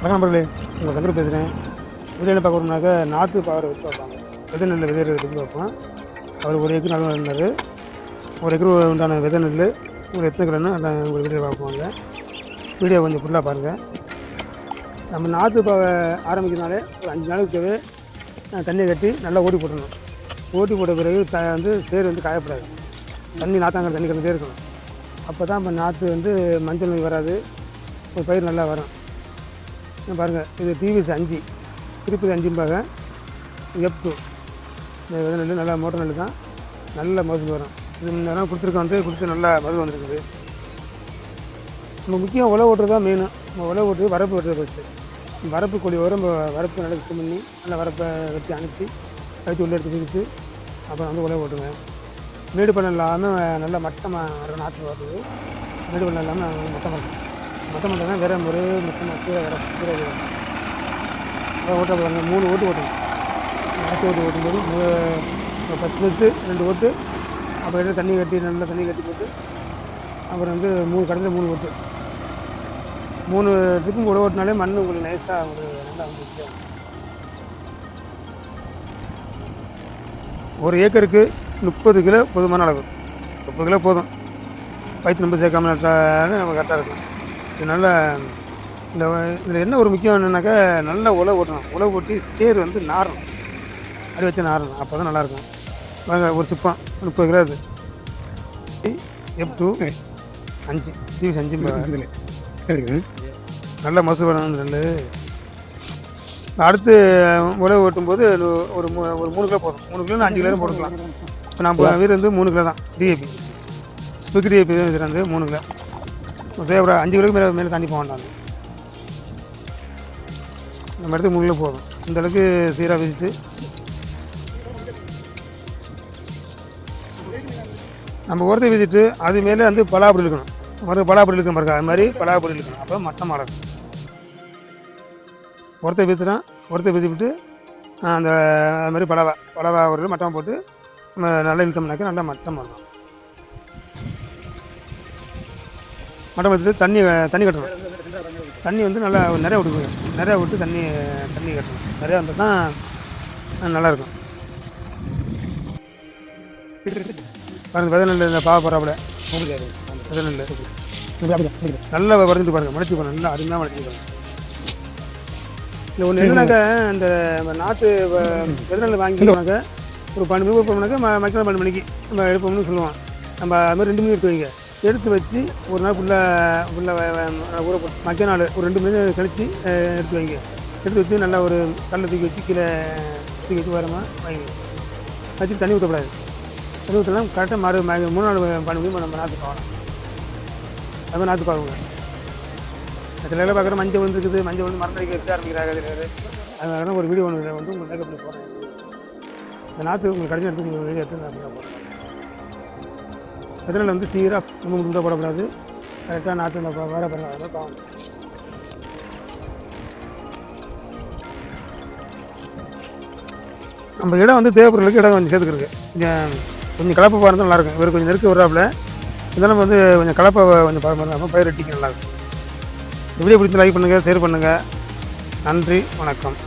வணக்கம் நண்பர்களே உங்கள் சங்கர் பேசுகிறேன். இதில் என்ன பார்க்கணும்னாக்க நாற்று பாவரை வச்சு பார்ப்பாங்க. விதை நெல் விதையிறது வச்சு பார்ப்போம். அவர் ஒரு ஏக்கர் நல்லா இருந்தார் ஒரு ஏக்கர் உண்டான விதை நெல் உங்களுக்கு எத்தனை கிலோன்னு உங்கள் வீடியோ பார்ப்பாங்க வீடியோ கொஞ்சம் ஃபுல்லாக பாருங்கள் நம்ம நாற்று பாவை ஆரம்பிக்கிறதுனாலே ஒரு அஞ்சு நாளுக்கு தேவை தண்ணியை கட்டி நல்லா ஓட்டி போட்டுடணும். ஓட்டி போட்ட பிறகு த வந்து சேர் வந்து காயப்படாது. தண்ணி நாற்றாங்கிற தண்ணி கிடந்தே இருக்கணும். அப்போ தான் நம்ம நாற்று வந்து மஞ்சள் நோய் வராது. ஒரு பயிர் நல்லா வரும். பாருங்கள் இது டிவிஎஸ் அஞ்சு. திருப்பதி அஞ்சும்பாக எப் டூ இந்த நல்ல நெல் நல்லா மோட்டர் நெல் தான். நல்ல மருந்து வரும். இது நேரம் கொடுத்துருக்கோம் வந்து கொடுத்து நல்லா மருந்து வந்துருக்குது. நம்ம முக்கியம் உழவு ஓட்டுறது தான் மெயினு நம்ம உழவு ஓட்டு வரப்பு வெட்டுறது ஃபஸ்ட்டு வரப்பு கோழி வரும் வரப்பு நல்லா சுத்தம் பண்ணி நல்லா வரப்பை வெட்டி அனுப்பிச்சு கழிச்சு உள்ளே எடுத்து பிரித்து அப்புறம் வந்து உழவு ஓட்டுவேன் மேடு பண்ணம் இல்லாமல் நல்லா மட்டமாக வர நாற்று வருது மேடு பண்ணம் இல்லாமல் மட்டம் மொத்தம் மட்டும் வேறு வேற முறை மட்டமாக வேறு வேற கீழே ஓட்ட போகிறாங்க மூணு ஓட்டு ஓட்டணும் நாற்று ஓட்டு ஓட்டும்போது ஃபஸ்ட் நிறுத்து ரெண்டு ஓட்டு. அப்புறம் எடுத்து தண்ணி கட்டி நல்லா தண்ணி கட்டி போட்டு அப்புறம் வந்து மூணு கடையில் மூணு ஓட்டு. மூணு ட்ரிப்பு கூட ஓட்டினாலே மண் உங்களுக்கு நைஸாக உங்களுக்கு நல்லா வந்துச்சு ஒரு ஏக்கருக்கு முப்பது கிலோ போதுமான அளவு. முப்பது கிலோ போதும். வயிற்று நம்ம சேர்க்காம நம்ம கரெக்டாக இருக்கும். இது நல்ல இந்த இதில் என்ன ஒரு முக்கியம் என்னன்னாக்கா நல்ல உழவு ஓட்டணும். உழவு ஓட்டி சேர் வந்து நாரணும் அடி வச்சு நாரணும் அப்போ தான் நல்லாயிருக்கும். வாங்க ஒரு சிப்பம். முப்பது கிலோ இது எப் டூ அஞ்சு. டிவிஸ் அஞ்சு இதில் நல்ல மசூல் வேணும் நெல் அடுத்து உழவு ஓட்டும்போது ஒரு மூ- ஒரு மூணு கிலோ போதும். மூணு கிலோ அஞ்சு கிலோ போட்டுக்கலாம். இப்போ நம்ம வீடு வந்து மூணு கிலோ தான். டிஏபி ஸ்பிக் டிஏபி வந்து மூணு கிலோ. தேவை அஞ்சு கிலோக்கு மேலே மேலே தாண்டி போக வேண்டாம். நம்ம இடத்துக்கு மூணு போதும். அந்தளவுக்கு சீராக வச்சுட்டு நம்ம உரத்தை வச்சுட்டு அது மேலே வந்து பலாப்படி இழுக்கணும். மறு பலாப்பொடி இருக்க? பாருங்க அது மாதிரி பலாப்படி இழுக்கணும். அப்போ மட்டை இருக்கும் உரத்தை வீசுகிறோம் உரத்தை வீசிவிட்டு அந்த அது மாதிரி பலவா பலவா ஒரு மட்டம் போட்டு நம்ம நல்லா இழுத்தோம்னாக்கா நல்லா மட்டம் வரணும் மட்டம் வச்சுட்டு தண்ணி தண்ணி கட்டணும். தண்ணி வந்து நல்லா நிறையா விட்டுக்குங்க நிறையா விட்டு தண்ணி தண்ணி கட்டணும். நிறையா வந்தால் தான் நல்லாயிருக்கும். பாருங்கள் விதை நெல் இந்த பாவ போகிறாப்புல விதை நெல். நல்லா வரைஞ்சி பாருங்கள் முளைச்சி பாருங்க. நல்லா அருமையாக முளைச்சி பாருங்க. இல்லை ஒன்று என்னன்னாக்கா இந்த நாற்று நாட்டு வாங்கிக்கிறாங்க விதை நெல் வாங்கினாக்க ஒரு பன்னெண்டு மணிக்கு போனோம்னாக்கா ம பன்னெண்டு மணிக்கு நம்ம எடுப்போம்னு சொல்லுவோம் நம்ம அது மாதிரி ரெண்டு மணி எடுத்து வைங்க. எடுத்து வச்சு ஒரு நாள் ஃபுல்லாக ஃபுல்லாக ஊற போட்டு நாள் ஒரு ரெண்டு மணி கழித்து எடுத்து வைங்க. எடுத்து வச்சு நல்லா ஒரு கல்லை தூக்கி வச்சு கீழே தூக்கி வச்சு வரமா வைங்க. வச்சு தண்ணி ஊற்றக்கூடாது தண்ணி ஊற்றலாம் கரெக்டாக மறு மூணு நாள் பன்னெண்டு மணி நம்ம நாற்று பார்க்கலாம் அது மாதிரி நாற்று பாருங்க சில எல்லாம் பார்க்குற மஞ்சள் வந்துருக்குது மஞ்சள் வந்து மரத்தடிக்க எடுத்து ஆரம்பிக்கிறாங்க கிடையாது அதனால ஒரு வீடியோ ஒன்று வந்து உங்களுக்கு மேக்கப் போகிறேன் இந்த நாற்று உங்களுக்கு கடைசி எடுத்து உங்களுக்கு வீடியோ எடுத்து நான் போகிறேன் அதனால் வந்து சீராக ரொம்ப முழுதாக போடக்கூடாது. கரெக்டாக நாற்று இந்த வர பரவாயில்ல பாவம் நம்ம இடம் வந்து தேவைப்படுறதுக்கு இடம் கொஞ்சம் சேர்த்துக்கிருக்கு கொஞ்சம் கொஞ்சம் கலப்பை பாருந்தால் நல்லாயிருக்கும். இவர் கொஞ்சம் நெருக்க வர்றாப்புல இதெல்லாம் வந்து கொஞ்சம் கலப்பை கொஞ்சம் பாருங்க பயிர் வெட்டிக்க நல்லாயிருக்கும். இந்த வீடியோ பிடிச்சி லைக் பண்ணுங்கள் ஷேர் பண்ணுங்கள் நன்றி வணக்கம்.